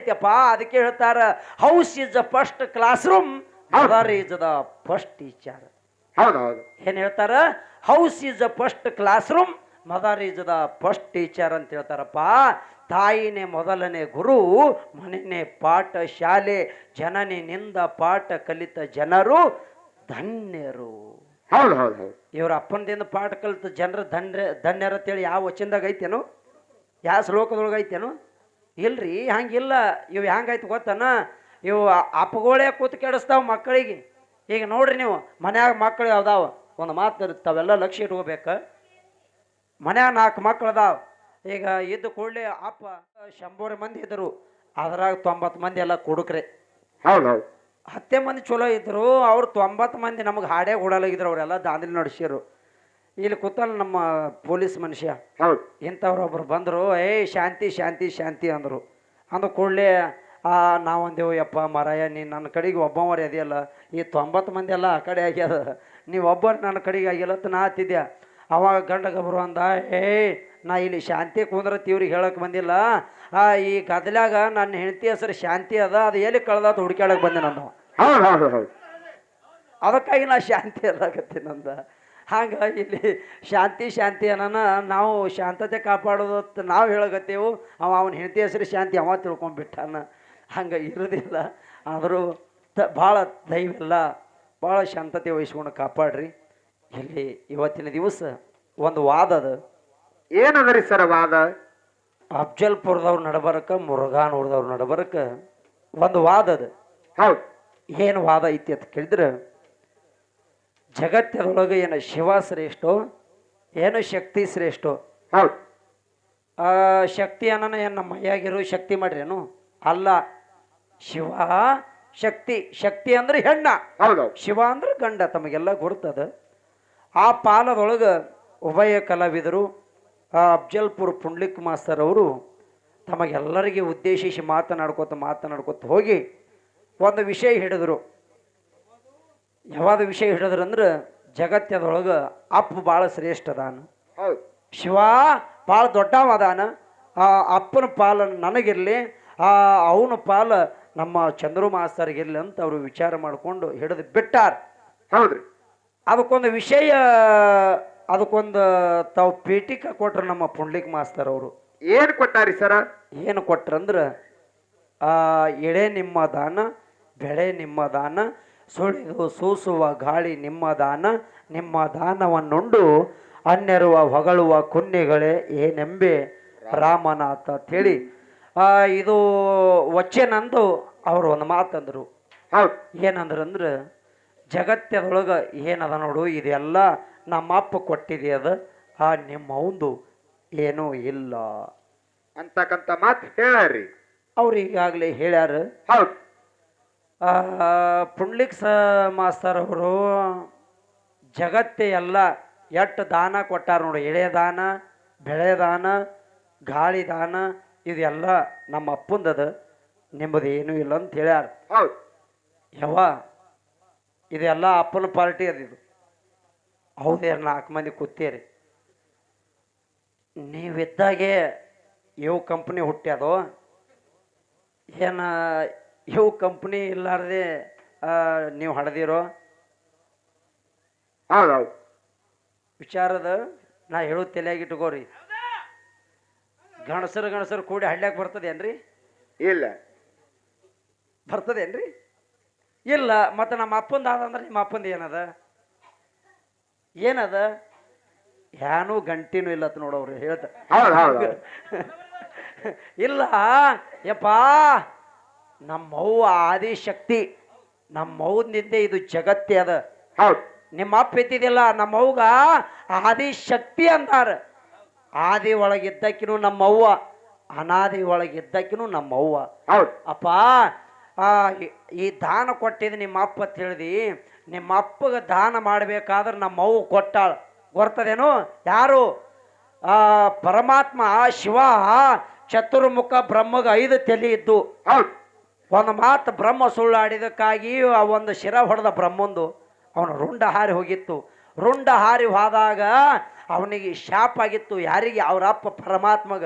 ಐತಪ್ಪ ಅದಕ್ಕೆ ಹೇಳ್ತಾರ house is the first class room mother is the first teacher ಏನ್ ಹೇಳ್ತಾರ? House is the first class room mother is the first teacher ಅಂತ ಹೇಳ್ತಾರಪ್ಪ. ತಾಯಿನೇ ಮೊದಲನೇ ಗುರು ಮನೆನೇ ಪಾಠ ಶಾಲೆ ಜನನಿನಿಂದ ಪಾಠ ಕಲಿತ ಜನರು ಧನ್ಯರು. ಹೌದು ಹೌದು ಹೌದು ಇವ್ರ ಅಪ್ಪನದಿಂದ ಪಾಠ ಕಲಿತ ಜನರು ಧನ್ಯ ಧನ್ಯರ ಅಂತೇಳಿ ಯಾವ ವಚನದಾಗ ಐತೇನು? ಯಾವ ಶ್ಲೋಕದೊಳಗೆ ಐತೇನು? ಇಲ್ರಿ ಹಂಗಿಲ್ಲ. ಇವು ಹೆಂಗಾಯ್ತು ಗೊತ್ತನ? ಇವು ಅಪ್ಪಗಳೇ ಕೂತು ಕೆಡಿಸ್ತಾವ ಮಕ್ಕಳಿಗೆ. ಈಗ ನೋಡ್ರಿ ನೀವು ಮನ್ಯಾಗ ಮಕ್ಕಳು ಯಾವ್ದಾವ? ಒಂದು ಮಾತು ತಾವೆಲ್ಲ ಲಕ್ಷ್ಯ ಇಟ್ಕೋಬೇಕು. ಮನ್ಯಾಗ ನಾಲ್ಕು ಮಕ್ಕಳು ಅದಾವ ಈಗ ಇದ್ದ ಕೂಡಲೇ ಅಪ್ಪ ಶಂಬೂರು ಮಂದಿ ಇದ್ರು. ಅದ್ರಾಗ ತೊಂಬತ್ತು ಮಂದಿ ಎಲ್ಲ ಕುಡುಕ್ರೆ. ಹತ್ತೇ ಮಂದಿ ಚಲೋ ಇದ್ರು ಅವ್ರು ತೊಂಬತ್ತು ಮಂದಿ ನಮಗೆ ಹಾಡೇ ಕೊಡಲಾಗಿದ್ರು ಅವರೆಲ್ಲ ದಾಂಧಲಿ ನಡೆಸಿರು. ಇಲ್ಲಿ ಕೂತಲ್ಲ ನಮ್ಮ ಪೊಲೀಸ್ ಮನುಷ್ಯ. ಹೌದು. ಇಂಥವ್ರು ಒಬ್ರು ಬಂದರು ಏ ಶಾಂತಿ ಶಾಂತಿ ಶಾಂತಿ ಅಂದರು. ಅಂದ ಕೂಡಲೇ ನಾವಂದೇವು ಯಪ್ಪ ಮಾರಾಯ ನೀ ನನ್ನ ಕಡೆಗೆ ಒಬ್ಬವರೇ ಅದೆಯಲ್ಲ ಈ ತೊಂಬತ್ತು ಮಂದಿ ಎಲ್ಲ ಆ ಕಡೆ ಆಗ್ಯದ ನೀವು ಒಬ್ಬರು ನನ್ನ ಕಡೆಗೆ ಆಗಿಲ್ಲ ಅಂತ ನಾ ಹತ್ತಿದ್ದೆ. ಅವಾಗ ಗಂಡ ಗಬ್ರು ಅಂದ ಏ ನಾ ಇಲ್ಲಿ ಶಾಂತಿ ಕುಂದ್ರತ್ ಇವ್ರಿಗೆ ಹೇಳಕ್ಕೆ ಬಂದಿಲ್ಲ. ಆ ಈ ಗದಲ್ಯಾಗ ನನ್ನ ಹೆಂಡತಿ ಹೆಸರು ಶಾಂತಿ ಅದ ಅದು ಎಲ್ಲಿ ಕಳ್ದಾತ ಹುಡುಕ್ಯಾಡಕ್ಕೆ ಬಂದೆ ನಾನು ಹೌದು ಹೌದು ಹೌದು. ಅದಕ್ಕಾಗಿ ನಾ ಶಾಂತಿ ಅದಾಗತ್ತೀನಂದ ಹಂಗ ಇಲ್ಲಿ ಶಾಂತಿ ಶಾಂತಿ ಅನ್ನನ ನಾವು ಶಾಂತತೆ ಕಾಪಾಡೋದು ಅಂತ ನಾವು ಹೇಳಕತ್ತೇವು. ಅವ ಅವನ ಹೆಂಡತಿ ಹೆಸರು ಶಾಂತಿ ಅವ ತಿಳ್ಕೊಂಡ್ಬಿಟ್ಟಾನ. ಹಂಗೆ ಇರೋದಿಲ್ಲ. ಆದರೂ ತ ಭಾಳ ದಯವಿಲ್ಲ ಭಾಳ ಶಾಂತತೆ ವಹಿಸ್ಕೊಂಡು ಕಾಪಾಡ್ರಿ. ಇಲ್ಲಿ ಇವತ್ತಿನ ದಿವಸ ಒಂದು ವಾದ ಅದು. ಏನದರಿ ಸರ್ ವಾದ? ಅಫ್ಜಲ್ಪುರದವ್ರು ನಡಬರಕ ಮುರುಘಾನೂರದವ್ರು ನಡಬರಕ ಒಂದು ವಾದ ಅದು. ಹೌದು. ಏನು ವಾದ ಐತಿ ಅಂತ ಕೇಳಿದ್ರೆ ಜಗತ್ತದೊಳಗೆ ಏನು ಶಿವ ಶ್ರೇಷ್ಠೋ ಏನು ಶಕ್ತಿ ಶ್ರೇಷ್ಠೋ? ಹೌದು. ಆ ಶಕ್ತಿ ಅನ್ನನ ಏನು ನಮ್ಮ ಮೈಯಾಗಿರೋ ಶಕ್ತಿ ಮಾಡ್ರೇನು? ಅಲ್ಲ ಶಿವ ಶಕ್ತಿ. ಶಕ್ತಿ ಅಂದ್ರೆ ಹೆಣ್ಣ. ಹೌದು. ಶಿವ ಅಂದ್ರೆ ಗಂಡ ತಮಗೆಲ್ಲ ಗುರ್ತದ. ಆ ಪಾಲದೊಳಗೆ ಉಭಯ ಕಲಾವಿದರು ಆ ಅಫ್ಜಲ್ಪುರ್ ಪುಂಡ್ಲಿಕ್ ಮಾಸ್ತರ್ ಅವರು ತಮಗೆಲ್ಲರಿಗೆ ಉದ್ದೇಶಿಸಿ ಮಾತನಾಡ್ಕೋತ ಮಾತನಾಡ್ಕೋತ ಹೋಗಿ ಒಂದು ವಿಷಯ ಹಿಡಿದ್ರು. ಯಾವ್ದು ವಿಷಯ ಹಿಡಿದ್ರು ಅಂದ್ರೆ ಜಗತ್ತದೊಳಗೆ ಅಪ್ಪ ಭಾಳ ಶ್ರೇಷ್ಠ ಅದಾನ ಶಿವ ಭಾಳ ದೊಡ್ಡವ ಅದಾನ ಆ ಅಪ್ಪನ ಪಾಲ ನನಗಿರಲಿ ಆ ಅವನ ಪಾಲ ನಮ್ಮ ಚಂದ್ರು ಮಾಸ್ತರ್ಗಿರ್ಲಿ ಅಂತ ಅವರು ವಿಚಾರ ಮಾಡಿಕೊಂಡು ಹಿಡಿದು ಬಿಟ್ಟಾರ. ಹೌದ್ರಿ. ಅದಕ್ಕೊಂದು ವಿಷಯ ಅದಕ್ಕೊಂದು ತಾವು ಪೇಟಿಕ ಕೊಟ್ರು ನಮ್ಮ ಪುಂಡ್ಲಿಕ್ ಮಾಸ್ತರ್ ಅವರು. ಏನು ಕೊಟ್ಟಾರಿ ಸರ? ಏನು ಕೊಟ್ರಂದ್ರೆ ಆ ಎಳೆ ನಿಮ್ಮ ದಾನ ಬೆಳೆ ನಿಮ್ಮ ದಾನ ಸುಳಿದು ಸೂಸುವ ಗಾಳಿ ನಿಮ್ಮ ದಾನ ನಿಮ್ಮ ದಾನವನ್ನುಂಡು ಅನ್ಯರುವ ಹೊಗಳುವ ಕುನ್ನಿಗಳೇ ಏನೆಂಬೆ ರಾಮನಾಥ ಅಂತೇಳಿ ಆ, ಇದು ವಚನಂದು ಅವರು ಒಂದು ಮಾತಂದರು. ಹೌದು. ಏನಂದ್ರಂದ್ರೆ ಜಗತ್ತದೊಳಗೆ ಏನದ ನೋಡು ಇದೆಲ್ಲ ನಮ್ಮ ಅಪ್ಪ ಕೊಟ್ಟಿದೆ ಅದ ಆ ನಿಮ್ಮ ಒಂದು ಏನೂ ಇಲ್ಲ. ಅಂತಕ್ಕಂಥ ಮಾತು ಹೇಳ್ರಿ ಅವ್ರು ಈಗಾಗಲೇ ಹೇಳ್ಯಾರ. ಹೌದು. ಪುಂಡ್ಲಿಕ್ ಸ ಮಾಸ್ತರ್ ಅವರು ಜಗತ್ತೇ ಎಲ್ಲ ಎಷ್ಟು ದಾನ ಕೊಟ್ಟಾರ ನೋಡಿ ಎಳೆ ದಾನ ಬೆಳೆ ದಾನ ಗಾಳಿ ದಾನ ಇದೆಲ್ಲ ನಮ್ಮ ಅಪ್ಪಂದದ ನಿಮ್ಮದು ಏನೂ ಇಲ್ಲ ಅಂತ ಹೇಳ್ಯಾರ. ಯವ್ವ ಇದೆಲ್ಲ ಅಪ್ಪನ ಪಾರ್ಟಿ ಅದಿದು ಹೌದೇ ನಾಲ್ಕು ಮಂದಿ ಕೂತೀರಿ. ನೀವಿದ್ದಾಗೆ ಇವು ಕಂಪ್ನಿ ಹುಟ್ಟ್ಯಾದೋ ಏನ ಇವು ಕಂಪ್ನಿ ಇಲ್ಲಾರ್ದೆ ನೀವು ಹಡ್ದಿರೋ? ವಿಚಾರದ ನಾ ಹೇಳೋ ತಲೆಯಾಗಿ ಇಟ್ಕೋರಿ. ಗಣಸರು ಗಣಸರು ಕೂಡಿ ಹಳ್ಳ್ಯಾಗ ಬರ್ತದೇನ್ರಿ? ಇಲ್ಲ. ಬರ್ತದೇನ್ರಿ? ಇಲ್ಲ ಮತ್ತೆ ನಮ್ಮ ಅಪ್ಪಂದ ಆದಂದ್ರೆ ನಿಮ್ಮ ಅಪ್ಪಂದ ಏನದ? ಏನದ? ಯಾನು ಗಂಟಿನೂ ಇಲ್ಲ ಅಂತ ಹೇಳ್ತಾರೆ ಹೇಳ್ತ ಇಲ್ಲ ಯಪ್ಪ! ನಮ್ಮವ್ವ ಆದಿಶಕ್ತಿ ನಮ್ಮವ್ವನಿಂದ ಇದು ಜಗತ್ತೇ ಅದ. ಹೌದು. ನಿಮ್ಮ ಅಪ್ಪ ಇದ್ದಿದ್ದಿಲ್ಲ ನಮ್ಮವ್ಗ ಆದಿಶಕ್ತಿ ಅಂತಾರ ಆದಿ ಒಳಗಿದ್ದಕ್ಕಿನೂ ನಮ್ಮವ್ವ ಅನಾದಿ ಒಳಗಿದ್ದಕ್ಕಿನೂ ನಮ್ಮವ್ವ. ಹೌದು. ಅಪ್ಪ ಆ, ಈ- ದಾನ ಕೊಟ್ಟಿದ್ದು ನಿಮ್ಮ ಅಪ್ಪ ಅಂತ ಹೇಳ್ದಿ ನಿಮ್ಮ ಅಪ್ಪಗೆ ದಾನ ಮಾಡಬೇಕಾದ್ರೆ ನಮ್ಮವ್ವ ಕೊಟ್ಟಾಳ. ಗೊರ್ತದೇನು? ಯಾರು? ಆ ಪರಮಾತ್ಮ ಶಿವ ಚತುರ್ಮುಖ ಬ್ರಹ್ಮಗ ಐದು ತಲೆ ಇದ್ದು. ಹೌದು. ಒಂದು ಮಾತು ಬ್ರಹ್ಮ ಸುಳ್ಳಾಡಿದಕ್ಕಾಗಿ ಆ ಒಂದು ಶಿರ ಹೊಡೆದ ಬ್ರಹ್ಮಂದು ಅವನು ರುಂಡ ಹಾರಿ ಹೋಗಿತ್ತು. ರುಂಡ ಹಾರಿ ಹೋದಾಗ ಅವನಿಗೆ ಶಾಪ್ ಆಗಿತ್ತು. ಯಾರಿಗೆ? ಅವರಪ್ಪ ಪರಮಾತ್ಮಗ.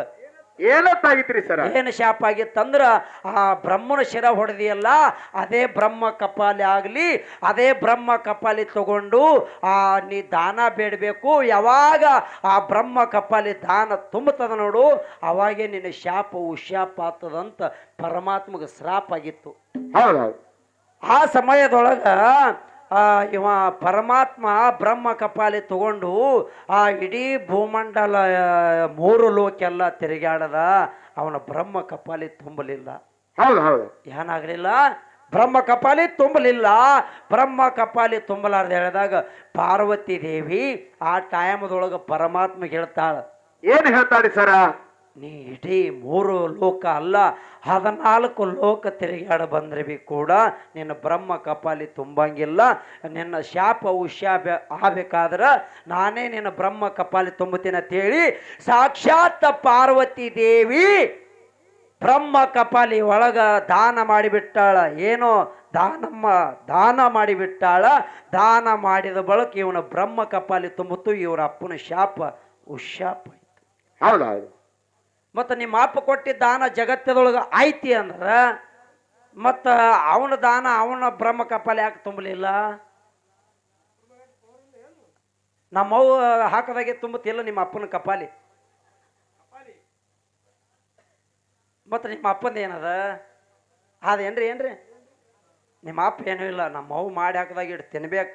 ಏನತ್ತಾಗಿತ್ರಿ ಸರ? ಏನು ಶಾಪ ಆಗಿತ್ತಂದ್ರ ಆ ಬ್ರಹ್ಮನ ಶಿರ ಹೊಡೆದಿಯಲ್ಲ ಅದೇ ಬ್ರಹ್ಮ ಕಪಾಲಿ ಆಗಲಿ ಅದೇ ಬ್ರಹ್ಮ ಕಪಾಲಿ ತಗೊಂಡು ಆ ನೀ ದಾನ ಬೇಡಬೇಕು ಯಾವಾಗ ಆ ಬ್ರಹ್ಮ ಕಪಾಲಿ ದಾನ ತುಂಬುತ್ತದ ನೋಡು ಅವಾಗೇ ನಿನ್ನ ಶಾಪ ಉಶಾಪ ಆಗ್ತದಂತ ಪರಮಾತ್ಮಗೆ ಶ್ರಾಪ ಆಗಿತ್ತು. ಆ ಸಮಯದೊಳಗ ಆ, ಇವ ಪರಮಾತ್ಮ ಬ್ರಹ್ಮ ಕಪಾಲಿ ತಗೊಂಡು ಆ ಇಡೀ ಭೂಮಂಡಲ ಮೂರು ಲೋಕೆಲ್ಲ ತಿರುಗಾಡದ ಅವನ ಬ್ರಹ್ಮ ಕಪಾಲಿ ತುಂಬಲಿಲ್ಲ. ಹೌದು ಹೌದು. ಏನಾಗಲಿಲ್ಲ? ಬ್ರಹ್ಮ ಕಪಾಲಿ ತುಂಬಲಿಲ್ಲ. ಬ್ರಹ್ಮ ಕಪಾಲಿ ತುಂಬಲಾರ್ದು ಹೇಳಿದಾಗ ಪಾರ್ವತಿ ದೇವಿ ಆ ಟೈಮದೊಳಗೆ ಪರಮಾತ್ಮ ಹೇಳ್ತಾಳ. ಏನು ಹೇಳ್ತಾಳೆ ಸರ? ನೀ ಇಡೀ ಮೂರು ಲೋಕ ಅಲ್ಲ, ಹದಿನಾಲ್ಕು ಲೋಕ ತಿರುಗಾಡ ಬಂದ್ರೆ ಕೂಡ ನಿನ್ನ ಬ್ರಹ್ಮ ಕಪಾಲಿ ತುಂಬಂಗಿಲ್ಲ. ನಿನ್ನ ಶಾಪ ಉಶಾಪ ಆಗಬೇಕಾದ್ರೆ ನಾನೇ ನಿನ್ನ ಬ್ರಹ್ಮ ಕಪಾಲಿ ತುಂಬುತ್ತೀನಿ ಅಂತೇಳಿ ಸಾಕ್ಷಾತ್ ಪಾರ್ವತಿ ದೇವಿ ಬ್ರಹ್ಮ ಕಪಾಲಿ ಒಳಗ ದಾನ ಮಾಡಿಬಿಟ್ಟಾಳ. ಏನೋ ದಾನಮ್ಮ ದಾನ ಮಾಡಿಬಿಟ್ಟಾಳ. ದಾನ ಮಾಡಿದ ಬಳಕ ಇವನ ಬ್ರಹ್ಮ ಕಪಾಲಿ ತುಂಬುತ್ತು, ಇವರ ಅಪ್ಪನ ಶಾಪ ಉಶಾಪ ಆಯ್ತು. ಮತ್ತು ನಿಮ್ಮ ಅಪ್ಪ ಕೊಟ್ಟಿದ್ದ ದಾನ ಜಗತ್ತದೊಳಗೆ ಐತಿ ಅಂದ್ರೆ, ಮತ್ತು ಅವನ ದಾನ ಅವನ ಬ್ರಹ್ಮ ಕಪಾಲ ಯಾಕೆ ತುಂಬಲಿಲ್ಲ? ನಮ್ಮವ್ವ ಹಾಕದಾಗೆ ತುಂಬುತ್ತಿಲ್ಲ ನಿಮ್ಮ ಅಪ್ಪನ ಕಪಾಲಿ. ಮತ್ತು ನಿಮ್ಮ ಅಪ್ಪಂದ ಏನದ? ಅದೇನ್ರಿ ಏನ್ರಿ ನಿಮ್ಮ ಅಪ್ಪ ಏನೂ ಇಲ್ಲ, ನಮ್ಮ ಅವ್ವ ಮಾಡಿ ಹಾಕಿದಾಗ ಇಟ್ಟು ತಿನ್ಬೇಕು.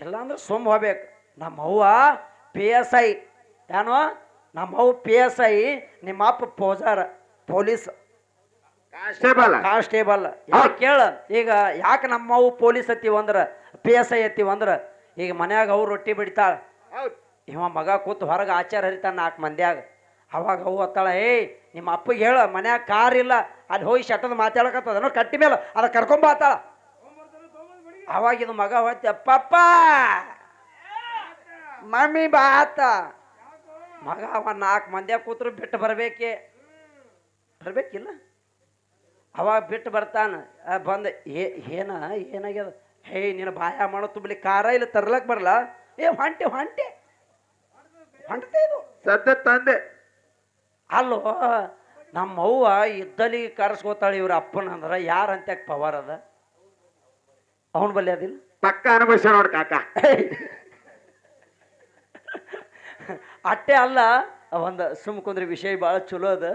ಇಲ್ಲಾಂದ್ರೆ ಸುಮ್ಮ ಹೋಗ್ಬೇಕು. ನಮ್ಮ ಅವ್ವ ಪಿ ಎಸ್ ಐ ಏನೋ ನಮ್ಮ ಅವ್ವ ಪಿ ಎಸ್ ಐ ನಿಮ್ಮ ಅಪ್ಪ ಪೋಜಾರ ಪೊಲೀಸ್. ಕಾನ್ಸ್ಟೇಬಲ್. ಕಾನ್ಸ್ಟೇಬಲ್. ಕೇಳ? ಈಗ ಯಾಕೆ ನಮ್ಮವು ಪೊಲೀಸ್ ಅತ್ತಿ ಅಂದ್ರೆ ಪಿ ಎಸ್ ಐ ಅಂದ್ರೆ ಈಗ ಮನ್ಯಾಗ ಅವ್ರು ರೊಟ್ಟಿ ಬಿಡ್ತಾಳ. ಇವ ಮಗ ಕೂತ್ ಹೊರಗೆ ಆಚಾರ ಹರಿತಾನ ನಾಲ್ಕು ಮಂದ್ಯಾಗ. ಅವಾಗ ಅವು ಅತ್ತಾಳ ಏಯ್ ನಿಮ್ಮ ಅಪ್ಪಗೆ ಹೇಳ ಮನ್ಯಾಗ ಕಾರ್ ಇಲ್ಲ ಅಲ್ಲಿ ಹೋಗಿ ಶಟದ ಮಾತಾಡಕತ್ತದ ನೋಡಿ ಕಟ್ಟಿ ಮೇಲೆ ಅದ ಕರ್ಕೊಂಬಾತಾಳ ಅವಾಗ ಇದು ಮಗ ಹೋಯ್ತ ಪಪ್ಪ ಮಮ್ಮಿ ಬಾತ ಮಗ ಅವ ನಾಲ್ಕು ಮಂದಿಯಾಗ ಕೂತ್ರು ಬಿಟ್ಟು ಬರಬೇಕೆ. ಬರಬೇಕಿಲ್ಲ? ಅವಾಗ ಬಿಟ್ಟು ಬರ್ತಾನ. ಬಂದ ಏನ ಏನಾಗ್ಯದ? ಹೇ ನಿನ್ನ ಬಾಯ ಮಾಡೋ ತುಂಬಲಿ ಖಾರ ಇಲ್ಲ ತರ್ಲಕ್ ಬರಲ್ಲ. ಏ ಹೊಂಟೆ ಹೊಂಟೆ. ಹೊಂಟತೆ ಇದು. ಸದ್ಯ ತಂದೆ. ಅಲ್ಲೋ ನಮ್ಮ ಅವ್ವ ಇದ್ದಲಿ ಕರೆಸ್ಕೋತಾಳೆ ಇವ್ರ ಅಪ್ಪನ ಅಂದ್ರ ಅಂತ್ಯಾಕ ಪವರ್ ಅದ? ಅವನ ಬಲ್ಲಿ ಅದಿಲ್ಲ? ಪಕ್ಕ ಅನುಭವಿಸ ನೋಡ್ ಕಾಕ. ಅಟ್ಟೆ ಅಲ್ಲ ಒಂದು ಸುಮ್ ಕುಂದ್ರೆ ವಿಷಯ ಭಾಳ ಚಲೋ ಅದ.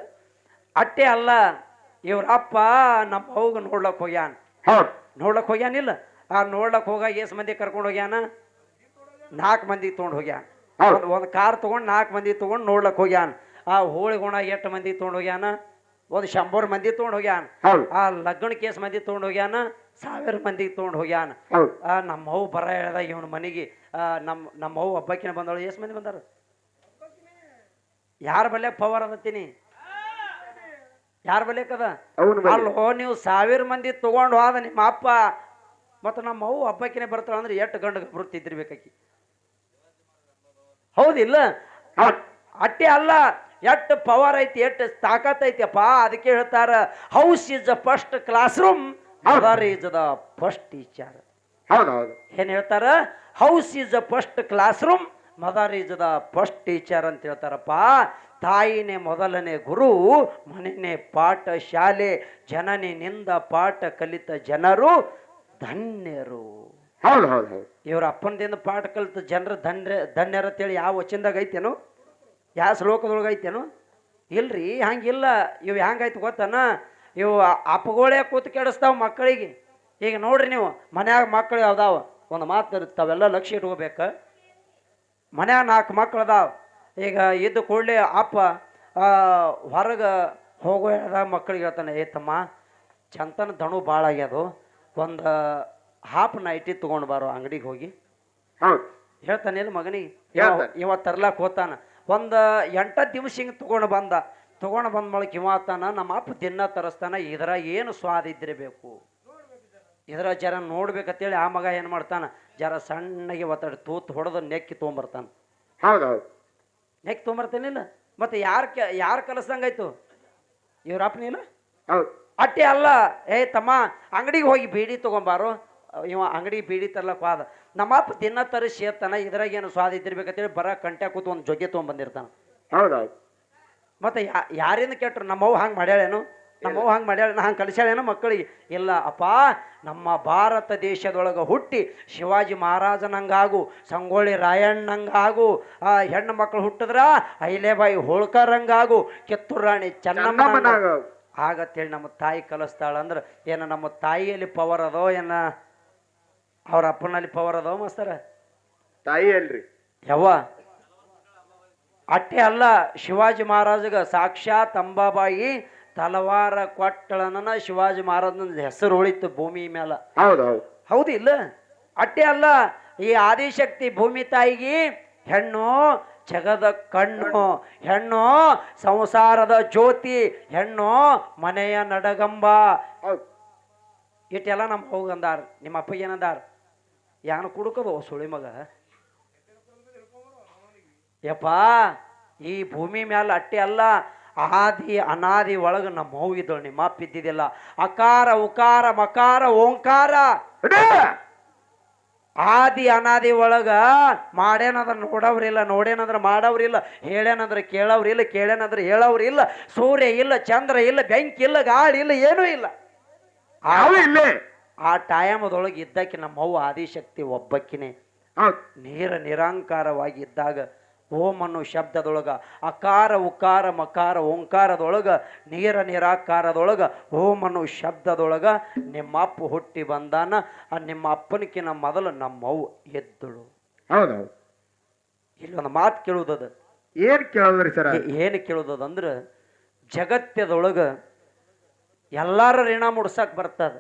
ಅಟ್ಟೆ ಅಲ್ಲ ಇವ್ರ ಅಪ್ಪ ನಮ್ಮ ಅವ್ಗ ನೋಡ್ಲಕ್ ಹೋಗ್ಯಾನ. ನೋಡ್ಲಕ್ ಹೋಗ್ಯಾನಿಲ್ಲ ಆ ನೋಡ್ಲಕ್ ಹೋಗ ಎಷ್ಟು ಮಂದಿ ಕರ್ಕೊಂಡು ಹೋಗ್ಯಾನ? ನಾಲ್ಕು ಮಂದಿ ತೊಗೊಂಡು ಹೋಗ್ಯಾನ. ಒಂದು ಒಂದು ಕಾರ್ ತೊಗೊಂಡು ನಾಲ್ಕು ಮಂದಿ ತೊಗೊಂಡು ನೋಡ್ಲಕ್ ಹೋಗ್ಯಾನ. ಆ ಹೋಳಿ ಗುಣ ಎಷ್ಟು ಮಂದಿ ತೊಗೊಂಡು ಹೋಗ್ಯಾನ? ಒಂದು ಶಂಬರ್ ಮಂದಿ ತೊಗೊಂಡು ಹೋಗ್ಯಾನ. ಆ ಲಗ್ನ ಕೇಸ್ ಮಂದಿ ತೊಗೊಂಡು ಹೋಗ್ಯಾನ? ಸಾವಿರ ಮಂದಿ ತೊಗೊಂಡು ಹೋಗ್ಯಾನ. ಹೌದು. ಆ ನಮ್ಮ ಅವ್ವ ಬರ ಹೇಳ್ದ ಇವನ ಮನೆಗೆ ನಮ್ಮ ನಮ್ಮ ಅವ್ವ ಹಬ್ಬಕ್ಕಿನ ಬಂದವಳು ಎಷ್ಟು ಮಂದಿ ಬಂದಾರ? ಯಾರ ಬಲ್ಲೆ ಪವರ್ ಅದತ್ತೀನಿ? ಯಾರ ಬಲ್ಲೇಕದ ಅವನು ಅಲ್ಲೋ ನೀವು ಸಾವಿರ ಮಂದಿ ತಗೊಂಡು ಹೋದ ನಿಮ್ಮ ಅಪ್ಪ ಮತ್ತು ನಮ್ಮ ಅವ್ವ ಹಬ್ಬಕ್ಕಿನೇ ಬರ್ತಾಳ ಅಂದ್ರೆ ಎಷ್ಟು ಗಂಡು ಗಬ್ರು ತಿದ್ದಿರ್ಬೇಕಾಕಿ ಹೌದಿಲ್ಲ? ಅಟ್ಟಿ ಅಟ್ಟೆ ಅಲ್ಲ ಎಷ್ಟು ಪವರ್ ಐತಿ ಎಷ್ಟು ತಾಕತ್ ಐತಿಯಪ್ಪ ಅದಕ್ಕೆ ಹೇಳ್ತಾರ house is a first class room mother is the first teacher ಏನ್ ಹೇಳ್ತಾರ? House is the first class room mother is the first teacher ಅಂತ ಹೇಳ್ತಾರಪ್ಪ. ತಾಯಿನೇ ಮೊದಲನೇ ಗುರು ಮನೆನೇ ಪಾಠ ಶಾಲೆ ಜನನಿನಿಂದ ಪಾಠ ಕಲಿತ ಜನರು ಧನ್ಯರು. ಹೌದು ಹೌದು ಹೌದು ಇವ್ರ ಅಪ್ಪನದಿಂದ ಪಾಠ ಕಲಿತ ಜನರು ಧನ್ಯ ಧನ್ಯರ ಅಂತೇಳಿ ಯಾವ ವಚನದಾಗ ಐತೇನು? ಯಾವ ಶ್ಲೋಕದೊಳಗೆ ಐತೇನು? ಇಲ್ರಿ ಹಂಗಿಲ್ಲ. ಇವು ಹೆಂಗಾಯ್ತು ಗೊತ್ತನ? ಇವು ಅಪ್ಪಗಳೇ ಕೂತು ಕೆಡಿಸ್ತಾವ ಮಕ್ಕಳಿಗೆ. ಈಗ ನೋಡ್ರಿ ನೀವು ಮನ್ಯಾಗ ಮಕ್ಕಳು ಯಾವ್ದಾವ ಒಂದು ಮಾತು ತಾವೆಲ್ಲ ಲಕ್ಷ್ಯ ಇಟ್ಕೋಬೇಕು. ಮನ್ಯಾಗ ನಾಲ್ಕು ಮಕ್ಳು ಅದಾವ. ಈಗ ಇದ್ದ ಕೂಡಲೇ ಅಪ್ಪ ಹೊರಗೆ ಹೋಗೋ ಮಕ್ಕಳಿಗೆ ಹೇಳ್ತಾನೆ ಏ ತಮ್ಮ ಚಂತನ ದಣು ಭಾಳ ಆಗ್ಯದು. ಒಂದು ಹಾಫ್ ನೈಟಿ ತೊಗೊಂಡು ಬಾರೋ ಅಂಗಡಿಗೆ ಹೋಗಿ. ಹೇಳ್ತಾನೆ ಇಲ್ಲ ಮಗನಿಗೆ ಇವತ್ತು ಇವ ತರ್ಲಾಕ್ ಹೋತಾನ. ಒಂದು ಎಂಟ ದಿವ್ಸ ಹಿಂಗೆ ತೊಗೊಂಡು ಬಂದ. ತೊಗೊಂಡು ಬಂದ ಬಳಕ ಇವ ಆತಾನ ನಮ್ಮ ಅಪ್ಪ ದಿನ ತರಿಸ್ತಾನ ಇದರ ಏನು ಸ್ವಾದ ಇದ್ದಿರಬೇಕು? ಇದರ ಜರ ನೋಡ್ಬೇಕಂತೇಳಿ ಆ ಮಗ ಏನು ಮಾಡ್ತಾನ ಜರ ಸಣ್ಣಗೆ ಒತ್ತಡ ತೂತ್ ಹೊಡೆದು ನೆಕ್ಕಿ ತೊಗೊಂಬರ್ತಾನ. ನೆಕ್ಕಿ ತೊಗೊಂಬರ್ತೇನಿಲ್ಲ? ಮತ್ತೆ ಯಾರು ಯಾರ ಕಲಿಸ್ದಂಗಾಯ್ತು? ಇವ್ರ ಅಪ್ಪ ನೀನು ಅಟ್ಟೆ ಅಲ್ಲ. ಏ ತಮ್ಮ ಅಂಗಡಿಗೆ ಹೋಗಿ ಬೀಡಿ ತೊಗೊಂಬಾರು. ಇವ ಅಂಗಡಿ ಬೀಡಿ ತರ್ಲಕ್ ಹೋದ. ನಮ್ಮಪ್ಪ ದಿನ ತರಿಸಿ ಇದ್ರಾಗ ಏನು ಸ್ವಾದ ಇದ್ದಿರ್ಬೇಕಂತೇಳಿ ಬರ ಕಂಟ್ಯಾ ಕೂತು ಒಂದು ಜೊಗೆ ತೊಗೊಂಬಂದಿರ್ತಾನ. ಹೌದೌದು. ಹೌದು ಮತ್ತೆ ಯಾ ಯಾರಿಂದ ಕೆಟ್ರು ನಮ್ಮವ್ವ ಹಂಗೆ ಮಾಡ್ಯಾಳೇನು? ನಮ್ಮವ್ವ ಹಂಗೆ ಮಾಡ್ಯಾಳ ಹಂಗೆ ಕಲಿಸ್ಯಾಳೇನು ಮಕ್ಕಳಿಗೆ? ಇಲ್ಲ ಅಪ್ಪ ನಮ್ಮ ಭಾರತ ದೇಶದೊಳಗೆ ಹುಟ್ಟಿ ಶಿವಾಜಿ ಮಹಾರಾಜನಂಗಾಗು ಸಂಗೊಳ್ಳಿ ರಾಯಣ್ಣಂಗಾಗು ಆ ಹೆಣ್ಣು ಮಕ್ಕಳು ಹುಟ್ಟಿದ್ರ ಐಲೇಬಾಯಿ ಹೋಳ್ಕರಂಗಾಗು ಕಿತ್ತೂರು ರಾಣಿ ಚೆನ್ನಮ್ಮನ ಆಗತ್ತೇಳಿ ನಮ್ಮ ತಾಯಿ ಕಲಿಸ್ತಾಳಂದ್ರೆ ಏನ ನಮ್ಮ ತಾಯಿಯಲ್ಲಿ ಪವರ್ ಅದೋ ಏನ? ಅವ್ರ ಅಪ್ಪನಲ್ಲಿ ಪವರ್ ಅದೋ ಮಾಸ್ತರ? ತಾಯಿ ಅಲ್ರಿ ಯವ್ವ ಅಟ್ಟೆ ಅಲ್ಲ ಶಿವಾಜಿ ಮಹಾರಾಜಗ ಸಾಕ್ಷಾತ್ ಅಂಬಾಬಾಯಿ ತಲವಾರ ಕೊಟ್ಟಳನ ಶಿವಾಜಿ ಮಹಾರಾಜನ ಹೆಸರು ಉಳಿತು ಭೂಮಿ ಮೇಲೆ ಹೌದು ಇಲ್ಲ? ಅಟ್ಟೆ ಅಲ್ಲ ಈ ಆದಿಶಕ್ತಿ ಭೂಮಿ ತಾಯಿಗೆ ಹೆಣ್ಣು ಜಗದ ಕಣ್ಣು ಹೆಣ್ಣು ಸಂಸಾರದ ಜ್ಯೋತಿ ಹೆಣ್ಣು ಮನೆಯ ನಡಗಂಬ. ಇಟ್ಟೆಲ್ಲ ನಮ್ಮ ಹೋಗಂದಾರ ನಿಮ್ಮ ಅಪ್ಪ ಏನಂದಾರ? ಯಾನ ಕುಡ್ಕೋಬೋ ಸುಳಿ ಮಗ? ಯಪ್ಪ ಈ ಭೂಮಿ ಮ್ಯಾಲೆ ಅಟ್ಟಿ ಅಲ್ಲ ಆದಿ ಅನಾದಿ ಒಳಗೆ ನಮ್ಮ ಇದ್ದಳು ನಿಮ್ಮ ಅಪ್ಪ ಇದ್ದಿದ್ದಿಲ್ಲ. ಅಕಾರ ಉಕಾರ ಮಕಾರ ಓಂಕಾರ! ಆದಿ ಅನಾದಿ ಒಳಗ ಮಾಡ್ಯಾನಂದ್ರ ನೋಡವ್ರಿಲ್ಲ ನೋಡೇನಂದ್ರ ಮಾಡವ್ರಿಲ್ಲ ಹೇಳೇನಂದ್ರ ಕೇಳವ್ರಿಲ್ಲ ಕೇಳೇನಂದ್ರ ಹೇಳವ್ರಿಲ್ಲ ಸೂರ್ಯ ಇಲ್ಲ ಚಂದ್ರ ಇಲ್ಲ ಬೆಂಕಿ ಇಲ್ಲ ಗಾಳಿ ಇಲ್ಲ ಏನೂ ಇಲ್ಲ. ಆ- ಇಲ್ಲ. ಆ ಟೈಮದೊಳಗೆ ಇದ್ದಕ್ಕೆ ನಮ್ಮವ್ವ ಆದಿಶಕ್ತಿ ಒಬ್ಬಕ್ಕಿನೇ ನೀರ ನಿರಾಂಕಾರವಾಗಿ ಇದ್ದಾಗ ಓಂ ಅನ್ನೋ ಶಬ್ದದೊಳಗ ಅಕಾರ ಉಕಾರ ಮಕಾರ ಓಂಕಾರದೊಳಗ ನೀರ ನಿರಾಕಾರದೊಳಗ ಓಂ ಅನ್ನೋ ಶಬ್ದದೊಳಗ ನಿಮ್ಮ ಅಪ್ಪ ಹುಟ್ಟಿ ಬಂದಾನ ಆ ನಿಮ್ಮ ಅಪ್ಪನಕಿನ ಮೊದಲು ನಮ್ಮವು ಎದ್ದಳು. ಹೌದು ಇಲ್ಲೊಂದು ಮಾತು ಕೇಳುವುದದ ಏನು ಕೇಳೋದ್ರಿ ಸರ್? ಏನು ಅಂದ್ರೆ ಜಗತ್ತದೊಳಗೆ ಎಲ್ಲಾರ ಋಣ ಮುಡ್ಸಕ್ ಬರ್ತದ.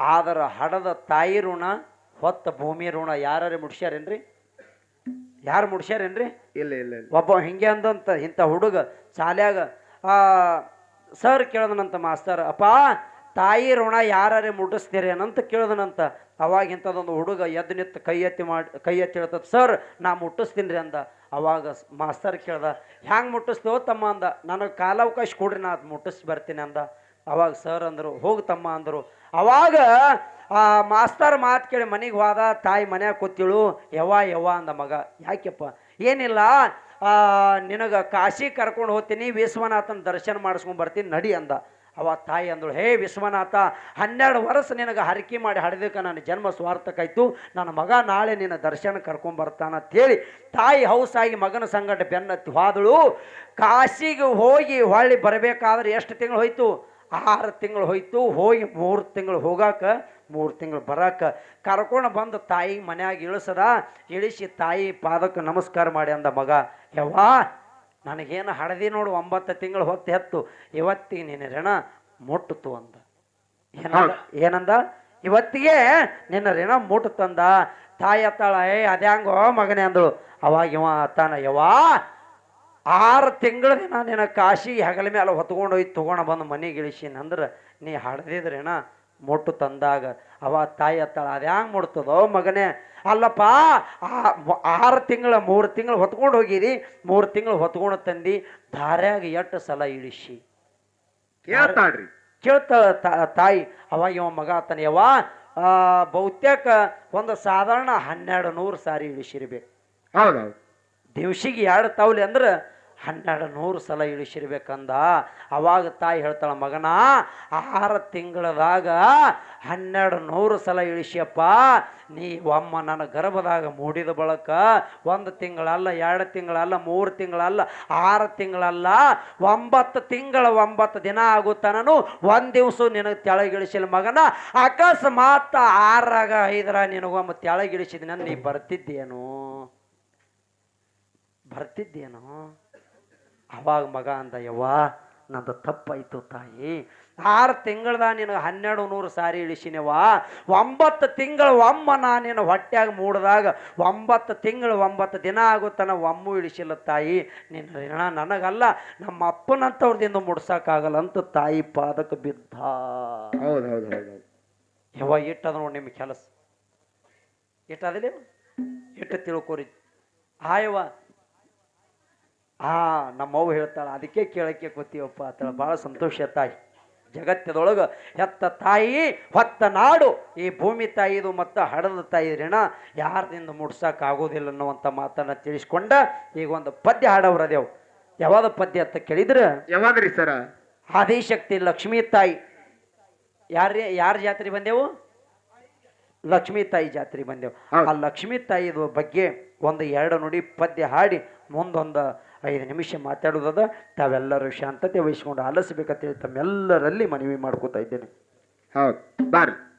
ಆದರ ಹಡದ ತಾಯಿ ಋಣ ಹೊತ್ತ ಭೂಮಿ ಋಣ ಯಾರೇ ಮುಡ್ಸ್ಯಾರೇನ್ರಿ? ಯಾರು ಮುಡ್ಸ್ಯಾರೇನ್ರಿ? ಇಲ್ಲ ಇಲ್ಲ ಇಲ್ಲ. ಒಬ್ಬ ಹಿಂಗೆ ಅಂದಂತ ಇಂಥ ಹುಡುಗ ಶಾಲ್ಯಾಗ ಆ ಸರ್ ಕೇಳ್ದನಂತ ಮಾಸ್ತರ್ ಅಪ್ಪ ತಾಯಿ ಋಣ ಯಾರೇ ಮುಟ್ಟಿಸ್ತೀರಿ ಏನಂತ ಕೇಳ್ದನಂತ. ಅವಾಗ ಇಂಥದ್ದೊಂದು ಹುಡುಗ ಎದ್ದು ನಿಂತು ಕೈ ಎತ್ತಿ ಮಾಡಿ ಕೈ ಎತ್ತಿ ಹೇಳ್ತದ ಸರ್ ನಾ ಮುಟ್ಟಿಸ್ತೀನಿ ರೀ ಅಂದ. ಅವಾಗ ಮಾಸ್ತರ್ ಕೇಳ್ದ ಹ್ಯಾಂಗೆ ಮುಟ್ಟಿಸ್ತೇವೋ ತಮ್ಮ ಅಂದ. ನನಗೆ ಕಾಲಾವಕಾಶ ಕೊಡ್ರಿ ನಾ ಅದು ಮುಟ್ಟಿಸಿ ಬರ್ತೀನಿ ಅಂದ. ಅವಾಗ ಸರ್ ಅಂದರು ಹೋಗು ತಮ್ಮ ಅಂದರು. ಅವಾಗ, ಆ ಮಾಸ್ತರ್ ಮಾತು ಕೇಳಿ ಮನೆಗೆ ಹೋದ, ತಾಯಿ ಮನ್ಯಾಗ ಕೂತಿಳು ಯವ ಯವ ಅಂದ ಮಗ. ಯಾಕೆಪ್ಪ ಏನಿಲ್ಲ ನಿನಗ ಕಾಶಿ ಕರ್ಕೊಂಡು ಹೋಗ್ತೀನಿ, ವಿಶ್ವನಾಥನ ದರ್ಶನ ಮಾಡಿಸ್ಕೊಂಡು ಬರ್ತೀನಿ, ನಡಿ ಅಂದ. ಅವ ತಾಯಿ ಅಂದಳು, ಹೇ ವಿಶ್ವನಾಥ, ಹನ್ನೆರಡು ವರ್ಷ ನಿನಗೆ ಹರಕೆ ಮಾಡಿ ಹಡೆದಕ್ಕೆ ನನ್ನ ಜನ್ಮ ಸ್ವಾರ್ಥಕ್ಕಾಯ್ತು ನನ್ನ ಮಗ ನಾಳೆ ನಿನ್ನ ದರ್ಶನ ಕರ್ಕೊಂಡ್ ಬರ್ತಾನ ಅಂತೇಳಿ ತಾಯಿ ಹೌಸಾಗಿ ಮಗನ ಸಂಗಡ ಬೆನ್ನತ್ತಿ ಹೋದಳು. ಕಾಶಿಗೆ ಹೋಗಿ ಹೊಳ್ಳಿ ಬರಬೇಕಾದ್ರೆ ಎಷ್ಟು ತಿಂಗಳು ಹೋಯ್ತು? ಆರು ತಿಂಗಳು ಹೋಯ್ತು ಹೋಗಿ ಮೂರು ತಿಂಗಳು ಹೋಗಾಕ ಮೂರು ತಿಂಗಳು ಬರಾಕ. ಕರ್ಕೊಂಡು ಬಂದು ತಾಯಿ ಮನ್ಯಾಗ ಇಳಿಸದ ಇಳಿಸಿ ತಾಯಿ ಪಾದಕ್ಕೆ ನಮಸ್ಕಾರ ಮಾಡಿ ಅಂದ ಮಗ ಯವ್ವಾ ನನಗೇನು ಹಡದಿ ನೋಡು ಒಂಬತ್ತು ತಿಂಗಳು ಹೊತ್ತು ಹೆತ್ತು ಇವತ್ತಿಗೆ ನಿನ್ನ ಋಣ ಮುಟ್ಟಿತು ಅಂದ. ಏನಂದ ಏನಂದ ಇವತ್ತಿಗೆ ನಿನ್ನ ಋಣ ಮುಟ್ಟುತ್ತಂದ ತಾಯಿ ಅತ್ತಾಳ ಏ ಅದ್ಯಾಂಗೋ ಮಗನೇ ಅಂದಳು. ಅವಾಗ ಇವ ಅತ್ತಾನ ಯವ್ವಾ ಆರು ತಿಂಗಳ ದಿನ ನಿನ್ನ ಕಾಶಿ ಹೆಗಲ ಮೇಲೆ ಹೊತ್ಕೊಂಡು ಹೋಗಿ ತೊಗೊಂಡು ಬಂದು ಮನೆಗೆ ಇಳಿಸಿನ ಅಂದ್ರೆ ನೀ ಹಡ್ದಿದ್ರೇನ ಮೊಟ್ಟು ತಂದಾಗ ಅವ ತಾಯಿ ಅತ್ತಾಳ ಅದು ಹ್ಯಾಂಗೆ ಮುಡ್ತದೋ ಮಗನೇ? ಅಲ್ಲಪ್ಪ ಆ- ಆರು ತಿಂಗಳ ಮೂರು ತಿಂಗಳು ಹೊತ್ಕೊಂಡು ಹೋಗಿರಿ ಮೂರು ತಿಂಗಳು ಹೊತ್ಕೊಂಡು ತಂದು ಧಾರ್ಯಾಗ ಎಷ್ಟು ಸಲ ಇಳಿಸಿ? ಕೇಳ್ತಾಳ್ರಿ. ಕೇಳ್ತಾಳ ತಾಯಿ. ಅವ ಇವ ಮಗ ಆತನ. ಯವ ಬಹುತೇಕ ಒಂದು ಸಾಧಾರಣ ಹನ್ನೆರಡು ನೂರು ಸಾರಿ ಇಳಿಸಿರ್ಬೇಕು. ಹೌದು ಹೌದು ದಿವ್ಸಿಗೆ ಎರಡು ತೌಲಿ ಅಂದ್ರೆ ಹನ್ನೆರಡು ನೂರು ಸಲ ಇಳಿಸಿರ್ಬೇಕಂದ. ಅವಾಗ ತಾಯಿ ಹೇಳ್ತಾಳೆ, ಮಗನ, ಆರು ತಿಂಗಳದಾಗ ಹನ್ನೆರಡು ನೂರು ಸಲ ಇಳಿಸಿಯಪ್ಪ. ನೀ ಒಮ್ಮ ನನ್ನ ಗರ್ಭದಾಗ ಮೂಡಿದ ಬಳಕ ಒಂದು ತಿಂಗಳಲ್ಲ, ಎರಡು ತಿಂಗಳಲ್ಲ, ಮೂರು ತಿಂಗಳಲ್ಲ, ಆರು ತಿಂಗಳಲ್ಲ, ಒಂಬತ್ತು ತಿಂಗಳ ಒಂಬತ್ತು ದಿನ ಆಗುತ್ತಾನು ಒಂದು ದಿವಸ ನಿನಗೆ ತೆಳಗಿಳಿಸಿಲ್ಲ ಮಗನ. ಅಕಸ್ಮಾತ್ ಆರಾಗ ಐದರ ನಿನಗೊಮ್ಮ ತೆಳಗಿಳಿಸಿದ ನೀ ಬರ್ತಿದ್ದೇನು? ಬರ್ತಿದ್ದೇನೋ? ಅವಾಗ ಮಗ ಅಂದ ಯವ್ವ ನಂದು ತಪ್ಪಾಯ್ತು ತಾಯಿ. ಆರು ತಿಂಗಳದ ನಿನಗೆ ಹನ್ನೆರಡು ನೂರು ಸಾರಿ ಇಳಿಸಿನವ ಒಂಬತ್ತು ತಿಂಗಳು ಒಮ್ಮ ನಾ ನಿನ್ನ ಹೊಟ್ಯಾಗ ಮೂಡಿದಾಗ ಒಂಬತ್ತು ತಿಂಗಳು ಒಂಬತ್ತು ದಿನ ಆಗುತ್ತಾನ ಒಮ್ಮು ಇಳಿಸಿಲ್ಲ ತಾಯಿ. ನಿನ್ನ ಋಣ ನನಗಲ್ಲ ನಮ್ಮ ಅಪ್ಪನಂತವ್ರದಿಂದ ಮುಡ್ಸಕ್ಕಾಗಲ್ಲ ಅಂತ ತಾಯಿ ಪಾದಕ್ಕೆ ಬಿದ್ದ. ಯವ್ವ ಇಟ್ಟದ ನೋಡಿ ನಿಮ್ಮ ಕೆಲಸ. ಇಟ್ಟದಿಲ್ಲ ಇಟ್ಟು ತಿಳ್ಕೊರಿ. ಆಯವ್ವ ಆ ನಮ್ಮವ್ವ ಹೇಳ್ತಾಳೆ ಅದಕ್ಕೆ ಕೇಳಕ್ಕೆ ಕೂತೀವಪ್ಪ ಆತಾಳೆ ಭಾಳ ಸಂತೋಷ ತಾಯಿ. ಜಗತ್ತದೊಳಗೆ ಹೆತ್ತ ತಾಯಿ ಹೊತ್ತ ನಾಡು ಈ ಭೂಮಿ ತಾಯಿದು ಮತ್ತು ಹಡದ ತಾಯಿ ಋಣ ಯಾರದಿಂದ ಮುಡ್ಸೋಕ್ಕಾಗೋದಿಲ್ಲ ಅನ್ನುವಂಥ ಮಾತನ್ನು ತಿಳಿಸ್ಕೊಂಡ ಈಗ ಒಂದು ಪದ್ಯ ಹಾಡವ್ರದೇವು ಯಾವಾಗ ಪದ್ಯ ಅಂತ ಕೇಳಿದ್ರೆ? ಯಾವಾಗ್ರಿ ಸರ? ಆದಿಶಕ್ತಿ ಲಕ್ಷ್ಮೀ ತಾಯಿ. ಯಾರೇ ಯಾರ ಜಾತ್ರೆ ಬಂದೆವು? ಲಕ್ಷ್ಮೀ ತಾಯಿ ಜಾತ್ರೆ ಬಂದೆವು. ಆ ಲಕ್ಷ್ಮೀ ತಾಯಿದು ಬಗ್ಗೆ ಒಂದು ಎರಡು ನುಡಿ ಪದ್ಯ ಹಾಡಿ ಮುಂದೊಂದು ಐದು ನಿಮಿಷ ಮಾತಾಡೋದದ ತಾವೆಲ್ಲರೂ ಶಾಂತತೆ ವಹಿಸ್ಕೊಂಡು ಆಲಿಸಬೇಕಂತೇಳಿ ತಮ್ಮೆಲ್ಲರಲ್ಲಿ ಮನವಿ ಮಾಡ್ಕೋತಾ ಇದ್ದೇನೆ. ಹೌದು. ಬಾರ್ರಿ.